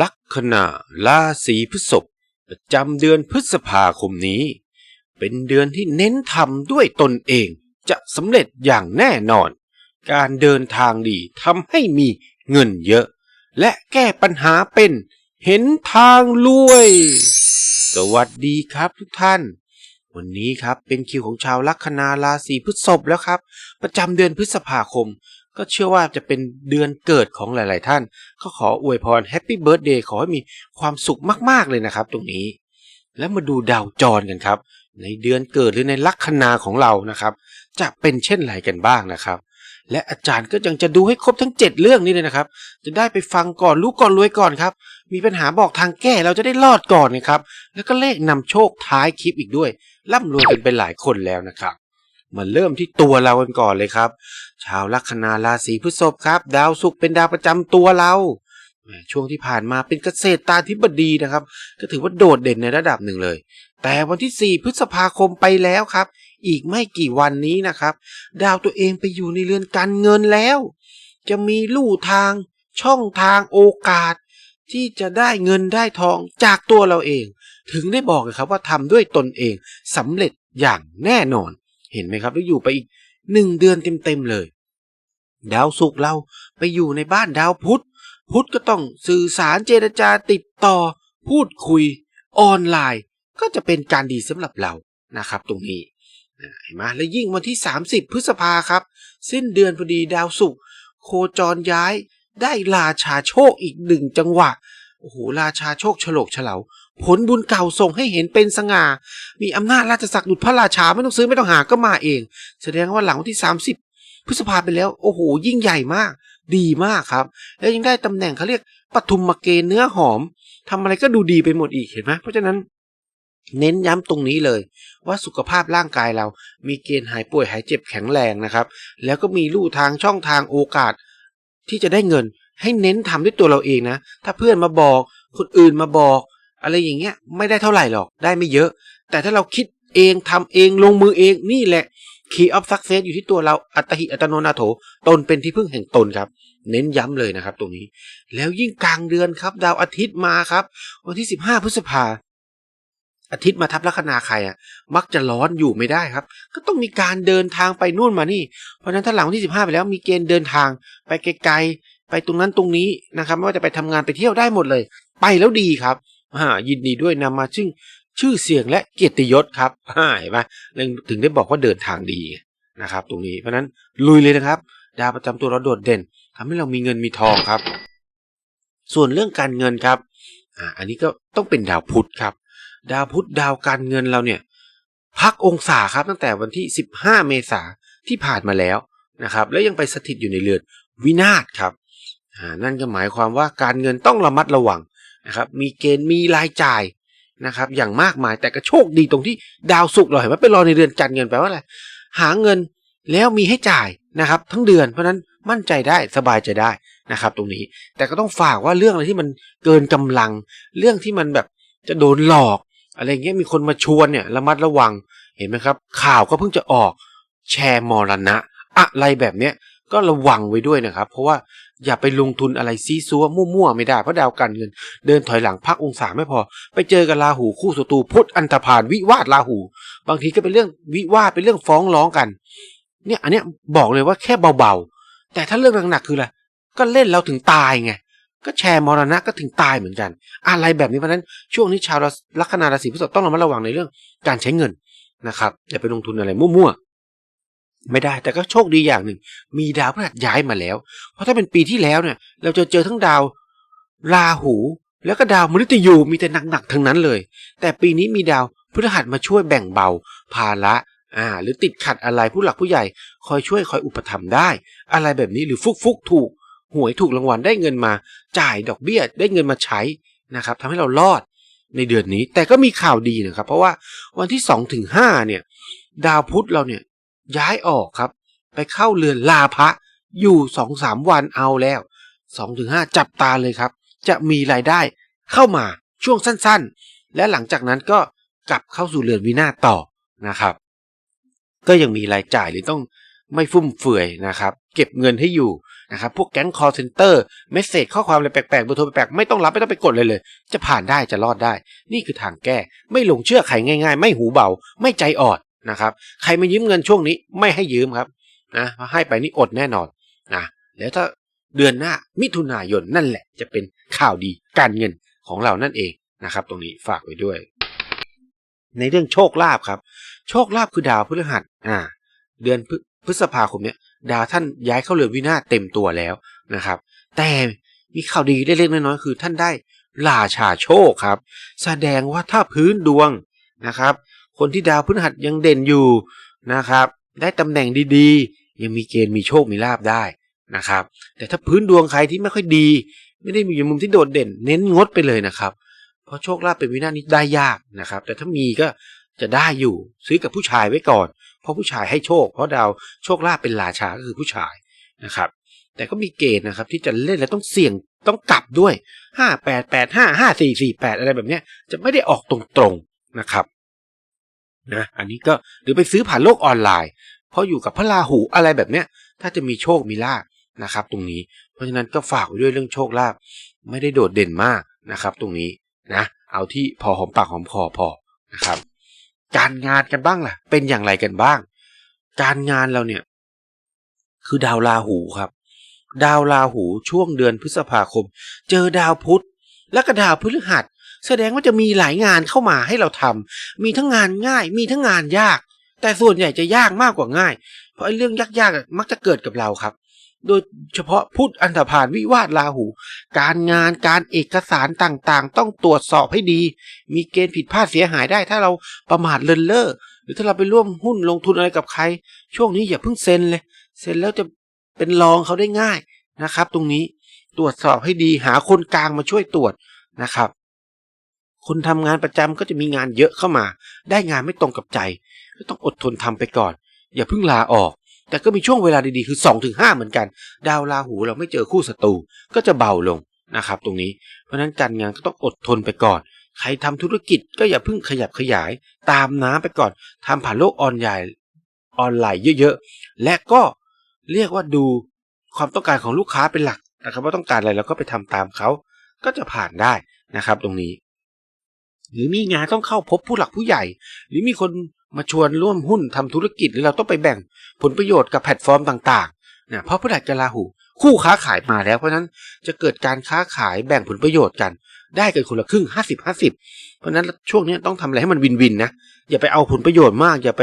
ลัคนาราศีพฤษภประจำเดือนพฤษภาคมนี้ เป็นเดือนที่เน้นทำด้วยตนเองจะสำเร็จอย่างแน่นอน การเดินทางดีทำให้มีเงินเยอะ และแก้ปัญหาเป็นเห็นทางรวย สวัสดีครับทุกท่าน วันนี้ครับเป็นคิวของชาวลัคนาราศีพฤษภแล้วครับ ประจำเดือนพฤษภาคม ก็เชื่อว่าจะเป็นเดือนเกิดของหลาย ๆ ท่าน ก็ขออวยพรแฮปปี้เบิร์ดเดย์ขอให้มีความสุขมาก ๆ เลยนะครับ ตรงนี้ แล้วมาดูดาวจรกันครับ ในเดือนเกิดหรือในลัคนาของเรานะครับ จะเป็นเช่นไรกันบ้างนะครับ และอาจารย์ก็ยังจะดูให้ครบทั้ง 7 เรื่องนี้เลยนะครับ จะได้ไปฟังก่อนรู้ก่อนรวยก่อนครับ มีปัญหาบอกทางแก้เราจะได้รอดก่อนนะครับ แล้วก็เลขนำโชคท้ายคลิปอีกด้วยร่ำรวยกันไปหลายคนแล้วนะครับ มาเริ่มที่ตัวเรากันก่อนเลยครับ ชาวลัคนาราศีพฤษภครับ ดาวศุกร์เป็นดาวประจำตัวเราช่วงที่ผ่านมาเป็นเกษตรตาธิบดีนะครับ ก็ถือว่าโดดเด่นในระดับหนึ่งเลย แต่วันที่ 4 พฤษภาคมไปแล้วครับ อีกไม่กี่วันนี้นะครับ ดาวตัวเองไปอยู่ในเรือนการเงินแล้ว จะมีลู่ทาง ช่องทางโอกาส ที่จะได้เงินได้ทองจากตัวเราเอง ถึงได้บอกเลยครับว่าทำด้วยตนเองสำเร็จอย่างแน่นอน เห็นไหมครับ แล้วอยู่ไปอีกหนึ่งเดือนเต็มๆเลย ดาวศุกร์เราไปอยู่ในบ้านดาวพุธ พุธก็ต้องสื่อสารเจรจาติดต่อ พูดคุย ออนไลน์ ก็จะเป็นการดีสำหรับเรานะครับ ตรงนี้นะเห็นไหมและยิ่งวันที่ 30 พฤษภาครับ สิ้นเดือนพอดีดาวศุกร์โคจรย้ายได้ราชาโชคอีกหนึ่งจังหวะโอ้โหราชาโชคฉลกเฉลา ผลบุญเก่าส่งให้เห็นเป็นสง่า มีอำนาจราชศักดิ์ดุจพระราชาไม่ต้องซื้อไม่ต้องหาก็มาเอง แสดงว่าหลังวันที่ 30 พฤษภาไปแล้ว โอ้โห ยิ่งใหญ่มาก ดีมากครับ แล้วยังได้ตำแหน่งเขาเรียกปฐุมมเกณฑ์เนื้อหอมทำอะไรก็ดูดีไปหมดอีกเห็นไหมเพราะฉะนั้นเน้นย้ำตรงนี้เลย ว่าสุขภาพร่างกายเรา มีเกณฑ์หายป่วยหายเจ็บแข็งแรงนะครับ แล้วก็มีลู่ทางช่องทางโอกาส ที่จะได้เงิน ให้เน้นทำด้วยตัวเราเองนะ ถ้าเพื่อนมาบอก คนอื่นมาบอก อะไรอย่างเงี้ยไม่ได้เท่าไหร่หรอกได้ไม่เยอะ แต่ถ้าเราคิดเองทำเองลงมือเองนี่แหละ Key of Success อยู่ที่ตัวเราอัตหิอัตโนนาโถตนเป็นที่พึ่งแห่งตนครับ เน้นย้ำเลยนะครับ ตรงนี้ แล้วยิ่งกลางเดือนครับ ดาวอาทิตย์มาครับ วันที่ 15 พฤษภาอาทิตย์มาทับลัคนาใครอะ มักจะร้อนอยู่ไม่ได้ครับ ก็ต้องมีการเดินทางไปนู่นมานี่ เพราะฉะนั้นถ้าหลังวันที่ 15 ไปแล้วมีเกณฑ์เดินทาง ไปไกลๆไปตรงนั้นตรงนี้นะครับ ไม่ว่าจะไปทำงานไปเที่ยวได้หมดเลย ไปแล้วดีครับ อ่ายินดีด้วยนำมาซึ่งชื่อเสียงและเกียรติยศครับอ่าเห็นไหมถึงได้บอกว่าเดินทางดีนะครับ ตรงนี้เพราะฉะนั้นลุยเลยนะครับ ดาวประจำตัวเราโดดเด่นทำให้เรามีเงินมีทองครับ ส่วนเรื่องการเงินครับอ่าอันนี้ก็ต้องเป็นดาวพุธครับ ดาวพุธดาวการเงินเราเนี่ย พักองศาครับตั้งแต่วันที่ 15 เมษาที่ผ่านมาแล้วนะครับ แล้วยังไปสถิตอยู่ในเรือนวินาศครับอ่านั่นก็หมายความว่าการเงินต้องระมัดระวัง นะครับมีเกณฑ์มีรายจ่ายนะครับอย่างมากมายแต่ก็โชคดีตรงที่ดาวศุกร์เราเห็นไหมไปรอในเรือนการเงินแปลว่าอะไรหาเงินแล้วมีให้จ่ายนะครับ ทั้งเดือนเพราะนั้นมั่นใจได้สบายใจได้นะครับ ตรงนี้แต่ก็ต้องฝากว่าเรื่องอะไรที่มันเกินกำลัง เรื่องที่มันแบบจะโดนหลอกอะไรเงี้ยมีคนมาชวนเนี่ยระมัดระวังเห็นไหมครับ ข่าวก็เพิ่งจะออกแชร์มรณะ อะไรแบบเนี้ยก็ระวังไว้ด้วยนะครับ เพราะว่า อย่าไปลงทุนอะไรซีซัวมั่วๆ ไม่ได้เพราะดาวการเงิน เดินถอยหลังพักองศาไม่พอ ไปเจอกับราหูคู่ศัตรูพุทธอันธพาลวิวาทราหู บางทีก็เป็นเรื่องวิวาทเป็นเรื่องฟ้องร้องกัน เนี่ยอันเนี้ยบอกเลยว่าแค่เบาๆ แต่ถ้าเรื่องหนักๆคืออะไรก็เล่นเราถึงตายไงก็แชร์มรณะก็ถึงตายเหมือนกัน อะไรแบบนี้เพราะนั้นช่วงนี้ชาวลัคนาราศีพฤษภต้องระมัดระวังในเรื่องการใช้เงินนะครับอย่าไปลงทุนอะไรมั่วๆ ไม่ได้แต่ก็โชคดีอย่างหนึ่ง มีดาวพฤหัสย้ายมาแล้ว เพราะถ้าเป็นปีที่แล้วเนี่ย เราจะเจอทั้งดาวราหู แล้วก็ดาวมฤตยูมีแต่หนักๆทั้งนั้นเลย แต่ปีนี้มีดาวพฤหัสมาช่วยแบ่งเบา ภาระอ่า หรือติดขัดอะไรผู้หลักผู้ใหญ่ คอยช่วยคอยอุปถัมภ์ได้ อะไรแบบนี้หรือฟุกฟุกๆถูกหวยถูกรางวัลได้เงินมา จ่ายดอกเบี้ยได้เงินมาใช้นะครับทำให้เรารอดในเดือนนี้แต่ก็มีข่าวดีนะครับ เพราะว่าวันที่สองถึงห้าเนี่ย ดาวพุธเราเนี่ย ย้ายออกครับ ไปเข้าเรือนลาพระอยู่สองสามวันเอาแล้วสองถึงห้าจับตาเลยครับ จะมีรายได้เข้ามาช่วงสั้นๆ และหลังจากนั้นก็กลับเข้าสู่เรือนวินาศต่อนะครับ ก็ยังมีรายจ่ายหรือต้องไม่ฟุ่มเฟือยนะครับ เก็บเงินให้อยู่นะครับ พวกแก๊งคอร์เซนเตอร์เมสเซจข้อความอะไรแปลกๆเบอร์โทรแปลกๆไม่ต้องรับไม่ต้องไปกดเลยเลย จะผ่านได้จะรอดได้ นี่คือทางแก้ ไม่หลงเชื่อใครง่าย ๆ ไม่หูเบา ไม่ใจอ่อน นะครับ ใครมายืมเงินช่วงนี้ไม่ให้ยืมครับนะเพราะให้ไปนี่อดแน่นอนนะแล้วถ้าเดือนหน้ามิถุนายนนั่นแหละจะเป็นข่าวดีการเงินของเรานั่นเองนะครับ ตรงนี้ฝากไว้ด้วย ในเรื่องโชคลาภครับ โชคลาภคือดาวพฤหัสอ่า เดือนพฤพฤษภาคมเนี้ยดาวท่านย้ายเข้าเรือนวินาศเต็มตัวแล้วนะครับ แต่มีข่าวดีเล็กๆน้อยๆคือท่านได้ราชาโชคครับ แสดงว่าถ้าพื้นดวงนะครับ คนที่ดาวพฤหัสยังเด่นอยู่นะครับ ได้ตำแหน่งดีๆ ยังมีเกณฑ์มีโชคมีลาบได้นะครับ แต่ถ้าพื้นดวงใครที่ไม่ค่อยดี ไม่ได้มีอยู่มุมที่โดดเด่น เน้นงดไปเลยนะครับ เพราะโชคลาภเป็นวินาศนี้ได้ยากนะครับ แต่ถ้ามีก็จะได้อยู่ซื้อกับผู้ชายไว้ก่อน เพราะผู้ชายให้โชค เพราะดาวโชคลาภเป็นราชาก็คือผู้ชายนะครับ แต่ก็มีเกณฑ์นะครับที่จะเล่นแล้วต้องเสี่ยงต้องกลับด้วยห้าแปดแปดห้าห้าสี่สี่แปดอะไรแบบนี้จะไม่ได้ออกตรงๆนะครับ นะอันนี้ก็หรือไปซื้อผ่านโลกออนไลน์ เพราะอยู่กับพระราหูอะไรแบบเนี้ย ถ้าจะมีโชคมีลาภนะครับ ตรงนี้เพราะฉะนั้นก็ฝากไว้ด้วยเรื่องโชคลาภไม่ได้โดดเด่นมากนะครับ ตรงนี้นะ เอาที่พอหอมปากหอมคอพอนะครับ การงานกันบ้างล่ะ เป็นอย่างไรกันบ้าง การงานเราเนี่ย คือดาวราหูครับ ดาวราหูช่วงเดือนพฤษภาคม เจอดาวพุธและก็ดาวพฤหัส แสดงว่าจะมีหลายงานเข้ามาให้เราทำมีทั้งงานง่าย มีทั้งงานยาก แต่ส่วนใหญ่จะยากมากกว่าง่าย เพราะไอ้เรื่องยากๆมักจะเกิดกับเราครับ โดยเฉพาะพุธอันธพาลวิวาทราหู การงานการเอกสารต่างๆ ต้องตรวจสอบให้ดี มีเกณฑ์ผิดพลาดเสียหายได้ ถ้าเราประมาทเลินเล่อหรือถ้าเราไปร่วมหุ้นลงทุนอะไรกับใคร ช่วงนี้อย่าเพิ่งเซ็นเลย เซ็นแล้วจะเป็นรองเขาได้ง่ายนะครับ ตรงนี้ตรวจสอบให้ดีหาคนกลางมาช่วยตรวจนะครับ คนทำงานประจำก็จะมีงานเยอะเข้ามา ได้งานไม่ตรงกับใจ ก็ต้องอดทนทำไปก่อน อย่าเพิ่งลาออก แต่ก็มีช่วงเวลาดีๆคือ2อถึงหเหมือนกัน ดาวราหูเราไม่เจอคู่ศัตรูก็จะเบาลงนะครับ ตรงนี้เพราะฉะนั้นการงานก็ต้องอดทนไปก่อน ใครทำธุรกิจก็อย่าเพิ่งขยับขยาย ตามน้ำไปก่อนทำผ่านโลกออนไลน์ออนไลน์เยอะๆและก็เรียกว่าดูความต้องการของลูกค้าเป็นหลักนะครับว่าต้องการอะไรเราก็ไปทำตามเขาก็จะผ่านได้นะครับ ตรงนี้ หรือมีงานต้องเข้าพบผู้หลักผู้ใหญ่ หรือมีคนมาชวนร่วมหุ้นทำธุรกิจหรือเราต้องไปแบ่งผลประโยชน์กับแพลตฟอร์มต่างๆนะเพราะพฤหัสกับราหู คู่ค้าขายมาแล้วเพราะฉะนั้นจะเกิดการค้าขายแบ่งผลประโยชน์กัน ได้กันคนละครึ่งห้าสิบห้าสิบเพราะฉะนั้นช่วงนี้ต้องทำอะไรให้มันวินวินนะอย่าไปเอาผลประโยชน์มาก อย่าไป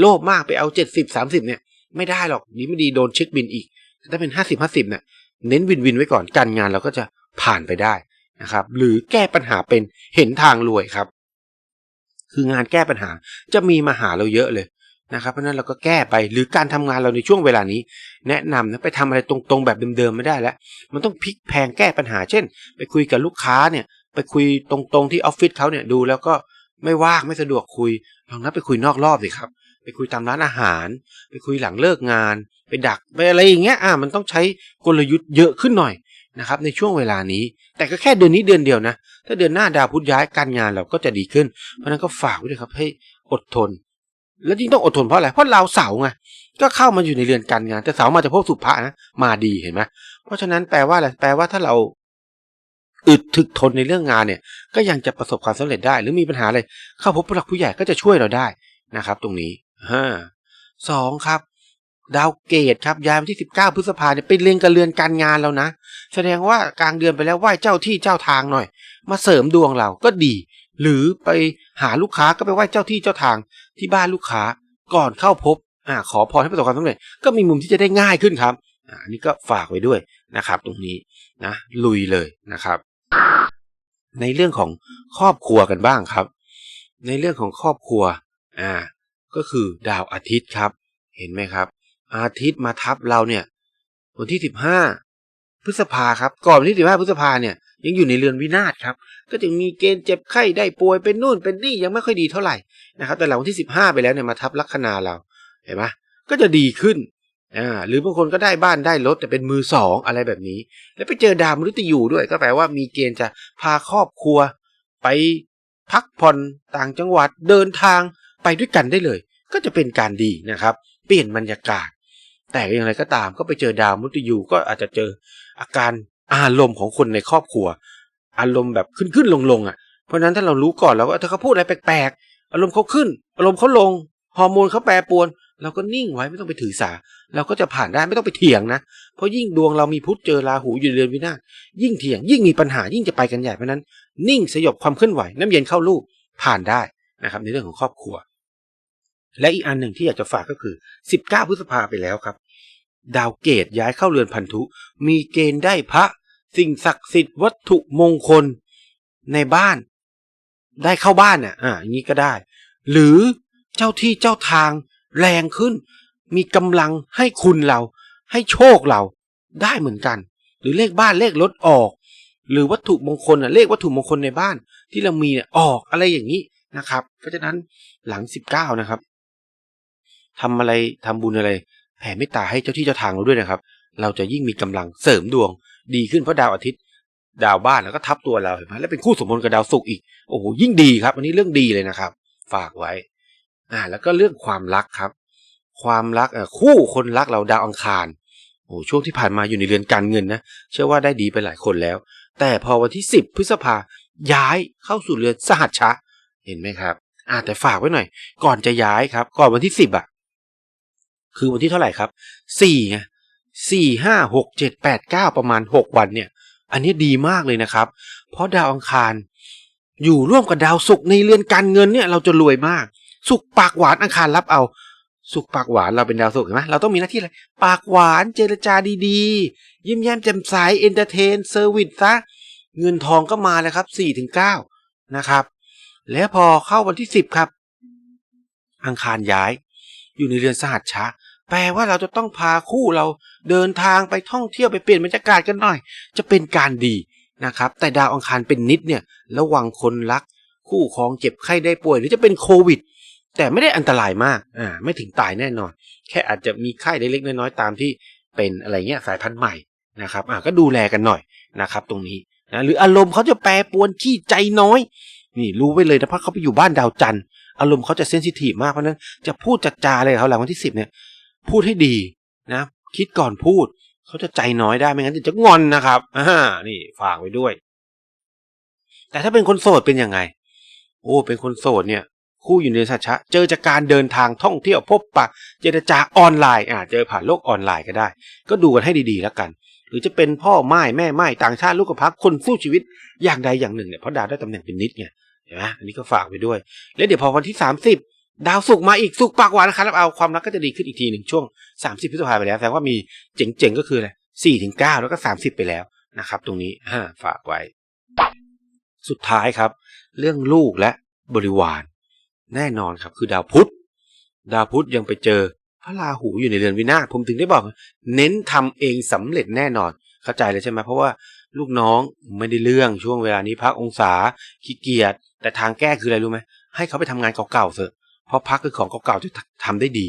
โลภมากไปเอาเจ็ดสิบสามสิบเนี่ยไม่ได้หรอกดีไม่ดีโดนเช็คบินอีกถ้าเป็นห้าสิบห้าสิบเนี่ยเน้นวินวินไว้ก่อนการงานเราก็จะผ่านไปได้ นะครับ หรือแก้ปัญหาเป็นเห็นทางรวยครับ คืองานแก้ปัญหาจะมีมาหาเราเยอะเลยนะครับ เพราะนั้นเราก็แก้ไปหรือการทำงานเราในช่วงเวลานี้ แนะนำนะไปทำอะไรตรงๆแบบเดิมๆไม่ได้แล้ว มันต้องพลิกแพงแก้ปัญหา เช่น ไปคุยกับลูกค้าเนี่ยไปคุยตรงๆที่ออฟฟิศเขาเนี่ยดูแล้วก็ไม่ว่างไม่สะดวกคุยลองนัดไปคุยนอกรอบสิครับ ไปคุยตามร้านอาหาร ไปคุยหลังเลิกงาน ไปดักไปอะไรอย่างเงี้ยอ่ามันต้องใช้กลยุทธ์เยอะขึ้นหน่อย นะครับในช่วงเวลานี้ แต่ก็แค่เดือนนี้เดือนเดียวนะ ถ้าเดือนหน้าดาวพุธย้ายการงานเราก็จะดีขึ้น เพราะนั้นก็ฝากไว้ด้วยครับให้อดทน แล้วยิ่งต้องอดทนเพราะอะไรเพราะเราเสาไงก็เข้ามาอยู่ในเรือนการงาน แต่เสามาจากพวกสุภะนะมาดีเห็นไหมเพราะฉะนั้นแปลว่าอะไรแปลว่าถ้าเราอึดถึกทนในเรื่องงานเนี่ย ก็ยังจะประสบความสำเร็จได้ หรือมีปัญหาอะไรเข้าพบผู้หลักผู้ใหญ่ก็จะช่วยเราได้นะครับ ตรงนี้ห้าสองครับ ดาวเกตครับย้ายวันที่สิบเก้าพฤษภาเนี่ยไปเรียงกับเรือนการงานแล้วนะ แสดงว่ากลางเดือนไปแล้วไหว้เจ้าที่เจ้าทางหน่อย มาเสริมดวงเราก็ดี หรือไปหาลูกค้าก็ไปไหว้เจ้าที่เจ้าทางที่บ้านลูกค้าก่อนเข้าพบอ่าขอพรให้ประสบความสำเร็จก็มีมุมที่จะได้ง่ายขึ้นครับอ่านนี้ก็ฝากไว้ด้วยนะครับ ตรงนี้นะลุยเลยนะครับ ในเรื่องของครอบครัวกันบ้างครับ ในเรื่องของครอบครัวอ่าก็คือดาวอาทิตย์ครับ เห็นไหมครับ อาทิตย์มาทับเราเนี่ย วันที่สิบห้าพฤษภาครับ ก่อนวันที่สิบห้าพฤษภาเนี่ยยังอยู่ในเรือนวินาศครับ ก็จะมีเกณฑ์เจ็บไข้ได้ป่วยเป็นนู่นเป็นนี่ยังไม่ค่อยดีเท่าไหร่นะครับ แต่หลังวันที่สิบห้าไปแล้วเนี่ยมาทับลัคนาเราเห็นไหมก็จะดีขึ้นอ่าหรือบางคนก็ได้บ้านได้รถแต่เป็นมือสองอะไรแบบนี้ แล้วไปเจอดาวมฤตยูด้วยก็แปลว่ามีเกณฑ์จะพาครอบครัว ไปพักผ่อนต่างจังหวัดเดินทางไปด้วยกันได้เลย ก็จะเป็นการดีนะครับ เปลี่ยนบรรยากาศ แต่อย่างไรก็ตามก็ไปเจอดาวมุตยูก็อาจจะเจออาการอารมณ์ของคนในครอบครัว อารมณ์แบบขึ้นขึ้นลงลงๆอะเพราะฉะนั้นถ้าเรารู้ก่อนแล้วว่าถ้าเขาพูดอะไรแปลกๆอารมณ์เขาขึ้น อารมณ์เขาลงฮอร์โมนเขาแปรปรวนเราก็นิ่งไว้ไม่ต้องไปถือสา เราก็จะผ่านได้ไม่ต้องไปเถียงนะ เพราะยิ่งดวงเรามีพุธเจอราหูอยู่เดือนวินาศยิ่งเถียง ยิ่งมีปัญหายิ่งจะไปกันใหญ่เพราะนั้น นิ่งสยบความเคลื่อนไหวน้ำเย็นเข้ารูปผ่านได้นะครับในเรื่องของครอบครัว และอีกอันหนึ่งที่อยากจะฝากก็คือ 19 พฤษภาไปแล้วครับ ดาวเกตย้ายเข้าเรือนพันธุ มีเกณฑ์ได้พระ สิ่งศักดิ์สิทธิ์วัตถุมงคลในบ้าน ได้เข้าบ้านน่ะอ่าอย่างนี้ก็ได้ หรือเจ้าที่เจ้าทางแรงขึ้น มีกำลังให้คุณเรา ให้โชคเราได้เหมือนกัน หรือเลขบ้านเลขรถออก หรือวัตถุมงคลอะเลขวัตถุมงคลในบ้านที่เรามีเนี่ยออกอะไรอย่างนี้นะครับ เพราะฉะนั้นหลังสิบเก้านะครับทำอะไรทำบุญอะไร ผ่เมตตาให้เจ้าที่เจ้าทางเราด้วยนะครับ เราจะยิ่งมีกำลังเสริมดวง ดีขึ้นเพราะดาวอาทิตย์ ดาวบ้านแล้วก็ทับตัวเราเห็นไหมแล้วเป็นคู่สมพลกับดาวศุกร์อีกโอ้โหยิ่งดีครับ อันนี้เรื่องดีเลยนะครับ ฝากไว้ อ่า แล้วก็เรื่องความรักครับ ความรักเอ่อคู่คนรักเราดาวอังคารโอ้ช่วงที่ผ่านมาอยู่ในเรือนการเงินนะเชื่อว่าได้ดีไปหลายคนแล้ว แต่พอวันที่ 10 พฤษภาย้ายเข้าสู่เรือนสหัชชะ เห็นไหมครับอ่าแต่ฝากไว้หน่อย ก่อนจะย้ายครับ ก่อนวันที่ 10อะ คือวันที่เท่าไหร่ครับสี่ไงสี่ห้าหกเจ็ดแปดเก้าประมาณหกวันเนี่ย อันนี้ดีมากเลยนะครับ เพราะดาวอังคาร อยู่ร่วมกับดาวศุกร์ในเรือนการเงินเนี่ยเราจะรวยมากสุกปากหวานอังคารรับเอาสุกปากหวานเราเป็นดาวศุกร์เห็นไหมเราต้องมีหน้าที่อะไร ปากหวานเจรจาดีๆ ยิ้มแย้มแจ่มใสเอนเตอร์เทนเซอร์วิสซะเงินทองก็มาแล้วครับสี่ถึงเก้านะครับ แล้วพอเข้าวันที่สิบครับ อังคารย้าย อยู่ในเรือนสหัสชะ แปลว่าเราจะต้องพาคู่เราเดินทางไปท่องเที่ยวไปเปลี่ยนบรรยากาศกันหน่อย จะเป็นการดีนะครับ แต่ดาวอังคารเป็นนิดเนี่ยระวังคนรัก คู่ครองเจ็บไข้ได้ป่วย หรือจะเป็นโควิด แต่ไม่ได้อันตรายมากอ่าไม่ถึงตายแน่นอน แค่อาจจะมีไข้เล็กๆน้อยๆตามที่เป็นอะไรเงี้ยสายพันธุ์ใหม่นะครับอ่าก็ดูแลกันหน่อยนะครับ ตรงนี้นะหรืออารมณ์เขาจะแปรปรวนขี้ใจน้อยนี่รู้ไว้เลยนะเพราะเขาไปอยู่บ้านดาวจันทร์อารมณ์เขาจะเซนซิทีฟมากเพราะนั้นจะพูดจัดจาอะไรเขาหลังวันที่สิบเนี่ย พูดให้ดีนะ คิดก่อนพูด เขาจะใจน้อยได้ไม่งั้นจะงอนนะครับอ่านี่ฝากไว้ด้วย แต่ถ้าเป็นคนโสดเป็นยังไง โอ้เป็นคนโสดเนี่ย คู่อยู่ในสัจชะเจอจากการเดินทางท่องเที่ยวพบปะ เจรจาออนไลน์อ่าเจอผ่านโลกออนไลน์ก็ได้ ก็ดูกันให้ดีๆแล้วกัน หรือจะเป็นพ่อไม้แม่ไม้ต่างชาติลูกกระพักคนสู้ชีวิตอย่างใดอย่างหนึ่งเนี่ยเพราะดาวได้ตำแหน่งเป็นนิดไงเห็นไหมอันนี้ก็ฝากไปด้วย แล้วเดี๋ยวพอวันที่สามสิบ ดาวศุกมาอีกศุกปากหวานนะครับเอาความรักก็จะดีขึ้นอีกทีหนึ่งช่วงสามสิบพฤษภาไปแล้วแสดงว่ามีเจ๋งๆก็คืออะไรสี่ถึงเก้าแล้วก็สามสิบไปแล้วนะครับ ตรงนี้อ่าฝากไว้ สุดท้ายครับ เรื่องลูกและบริวาร แน่นอนครับคือดาวพุธ ดาวพุธยังไปเจอพระราหูอยู่ในเรือนวินาศผมถึงได้บอก เน้นทำเองสำเร็จแน่นอนเข้าใจเลยใช่ไหมเพราะว่าลูกน้องไม่ได้เรื่องช่วงเวลานี้พักองศาขี้เกียจแต่ทางแก้คืออะไรรู้ไหมให้เขาไปทำงานเก่าๆเถอะ เพราะพักคือของเก่าๆจะทำได้ดี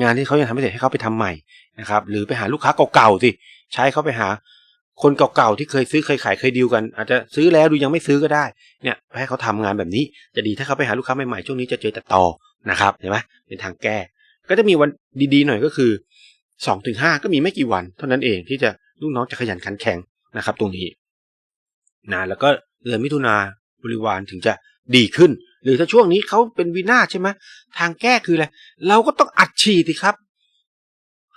งานที่เขายังทำไม่เสร็จให้เขาไปทำใหม่นะครับหรือไปหาลูกค้าเก่าๆสิใช้เขาไปหาคนเก่าๆที่เคยซื้อเคยขายเคยดีลกัน อาจจะซื้อแล้วดูยังไม่ซื้อก็ได้เนี่ยให้เขาทำงานแบบนี้จะดีถ้าเขาไปหาลูกค้าใหม่ๆช่วงนี้จะเจอแต่ต่อนะครับเห็นไหมเป็นทางแก้ ก็จะมีวันดีๆหน่อยก็คือสองถึงห้าก็มีไม่กี่วัน เท่านั้นเองที่จะลูกน้องจะขยันขันแข็งนะครับ ตรงนี้นะแล้วก็เดือนมิถุนาบริวารถึงจะดีขึ้น หรือถ้าช่วงนี้เขาเป็นวินาศใช่ไหมทางแก้คืออะไรเราก็ต้องอัดฉีดสิครับ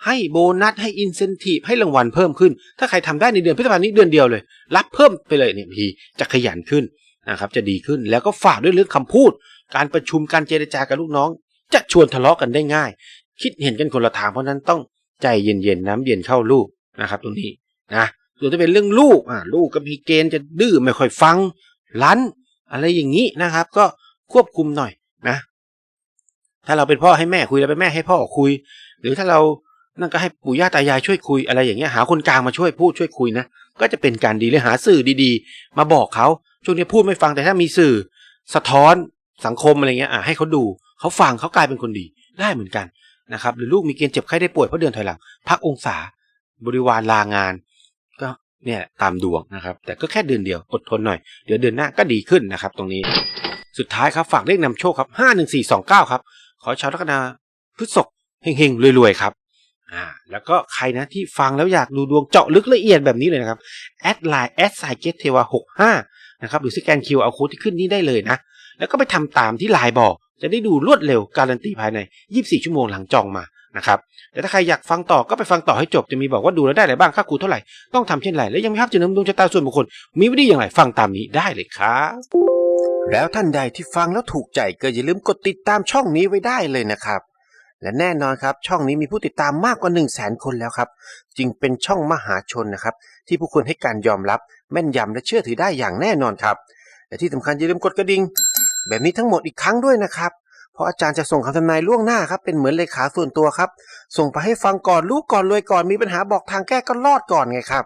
ให้โบนัสให้อินเซนティブให้รางวัลเพิ่มขึ้น ถ้าใครทำได้ในเดือนพฤษภาคมนี้เดือนเดียวเลย รับเพิ่มไปเลยเนี่ยพีจะขยันขึ้นนะครับ จะดีขึ้นแล้วก็ฝากด้วยเรื่องคำพูด การประชุมการเจรจากับลูกน้อง จะชวนทะเลาะกันได้ง่าย คิดเห็นกันคนละทางเพราะนั้นต้องใจเย็นๆน้ำเย็นเข้าลูกนะครับ ตรงนี้นะส่วนจะเป็นเรื่องลูกอ่าลูกก็มีเกณฑ์จะดื้อไม่ค่อยฟังรั้น อะไรอย่างนี้นะครับ ก็ ควบคุมหน่อยนะ ถ้าเราเป็นพ่อให้แม่คุยเราเป็นแม่ให้พ่อคุย หรือถ้าเรานั่นก็ให้ปู่ย่าตายายช่วยคุยอะไรอย่างเงี้ยหาคนกลางมาช่วยพูดช่วยคุยนะก็จะเป็นการดีเลยหาสื่อดีๆ มาบอกเขาช่วงนี้พูดไม่ฟังแต่ถ้ามีสื่อ สะท้อนสังคมอะไรเงี้ยอะให้เขาดูเขาฟังเขากลายเป็นคนดีได้เหมือนกันนะครับหรือลูกมีเกณฑ์เจ็บไข้ได้ป่วยเพราะเดือนถอยหลังพักองศาบริวารลางาน ก็เนี่ยตามดวงนะครับ แต่ก็แค่เดือนเดียวอดทนหน่อย เดี๋ยวเดือนหน้าก็ดีขึ้นนะครับ ตรงนี้ สุดท้ายครับฝากเลขนำโชคครับห้าหนึ่งสี่สองเก้าครับ ขอชาวลัคนาพฤษภเฮงๆรวยๆครับอ่าแล้วก็ใครนะที่ฟังแล้วอยากดูดวงเจาะลึกละเอียดแบบนี้เลยนะครับแอดไลน์แอดไซเกตเทวาหกห้านะครับหรือสแกนคิวเอาโค้ดที่ขึ้นนี้ได้เลยนะ แล้วก็ไปทำตามที่ไลน์บอก จะได้ดูรวดเร็วการันตีภายใน 24 ชั่วโมงหลังจองมานะครับแต่ถ้าใครอยากฟังต่อก็ไปฟังต่อให้จบจะมีบอกว่าดูแล้วได้อะไรบ้างค่าครูเท่าไหร่ต้องทำเช่นไรและยังมีภาพจะนำดวงชะตาส่วนบุคคลมีวิธีอย่างไรฟังตามนี้ได้เลยครับ แล้วท่านใดที่ฟังแล้วถูกใจก็อย่าลืมกดติดตามช่องนี้ไว้ได้เลยนะครับ และแน่นอนครับช่องนี้มีผู้ติดตามมากกว่า 1 0 0 0 0แสนคนแล้วครับ จึงเป็นช่องมหาชนนะครับ ที่ผู้คนให้การยอมรับ แม่นยำและเชื่อถือได้อย่างแน่นอนครับ และที่สำคัญอย่าลืมกดกระดิ่งแบบนี้ทั้งหมดอีกครั้งด้วยนะครับ เพราะอาจารย์จะส่งคำทำนายล่วงหน้าครับเป็นเหมือนเลขาส่วนตัวครับ ส่งไปให้ฟังก่อนรู้ก่อนรวยก่อนมีปัญหาบอกทางแก้ก็รอดก่อนไงครับ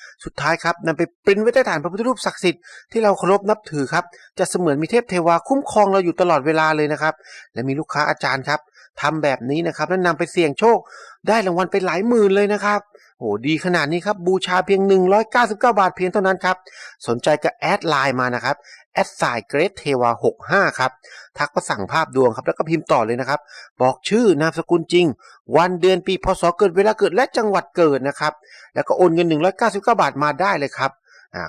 สุดท้ายครับนำไปปริ้นไว้ใต้ฐานพระพุทธรูปศักดิ์สิทธิ์ที่เราเคารพนับถือครับจะเสมือนมีเทพเทวาคุ้มครองเราอยู่ตลอดเวลาเลยนะครับ และมีลูกค้าอาจารย์ครับทำแบบนี้นะครับแล้วนำไปเสี่ยงโชค ได้รางวัลไปหลายหมื่นเลยนะครับโอ้ดีขนาดนี้ครับบูชาเพียง 199 บาทเพียงเท่านั้นครับสนใจก็แอดไลน์มานะครับ แอดไซเกรดเทวา65 ครับ ทักมาสั่งภาพดวงครับ แล้วก็พิมพ์ต่อเลยนะครับ บอกชื่อนามสกุลจริง วันเดือนปีพศเกิดเวลาเกิดและจังหวัดเกิดนะครับ แล้วก็โอนเงิน 199 บาทมาได้เลยครับ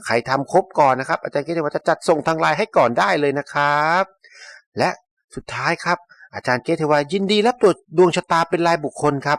ใครทำครบก่อนนะครับ อาจารย์เกรดเทวาจะจัดส่งทางไลน์ให้ก่อนได้เลยนะครับ และสุดท้ายครับอาจารย์เกตเทวายินดีรับตรวจดวงชะตาเป็นรายบุคคลครับ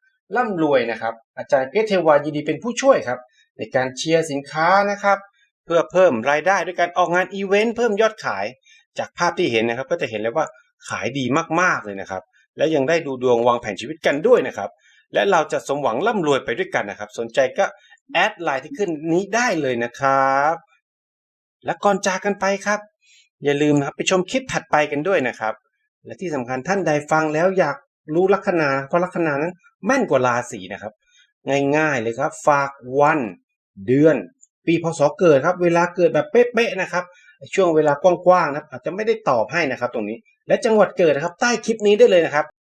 ร่ำรวยนะครับ อาจารย์เกรเทวายินดีเป็นผู้ช่วยครับ ในการเชียร์สินค้านะครับ เพื่อเพิ่มรายได้ด้วยการออกงานอีเวนต์เพิ่มยอดขาย จากภาพที่เห็นนะครับ ก็จะเห็นเลยว่าขายดีมากๆเลยนะครับ และยังได้ดูดวงวางแผนชีวิตกันด้วยนะครับ และเราจะสมหวังร่ำรวยไปด้วยกันนะครับ สนใจก็แอดไลน์ที่ขึ้นนี้ได้เลยนะครับ และก่อนจากกันไปครับ อย่าลืมนะครับไปชมคลิปถัดไปกันด้วยนะครับ และที่สำคัญท่านใดฟังแล้วอยาก รู้ลัคนาเพราะลัคนานั้นแม่นกว่าราศีนะครับ ง่ายๆเลยครับ ฝากวันเดือน ปีพศเกิดครับ เวลาเกิดแบบเป๊ะๆนะครับ ช่วงเวลากว้างๆนะครับอาจจะไม่ได้ตอบให้นะครับ ตรงนี้และจังหวัดเกิดนะครับ ใต้คลิปนี้ได้เลยนะครับ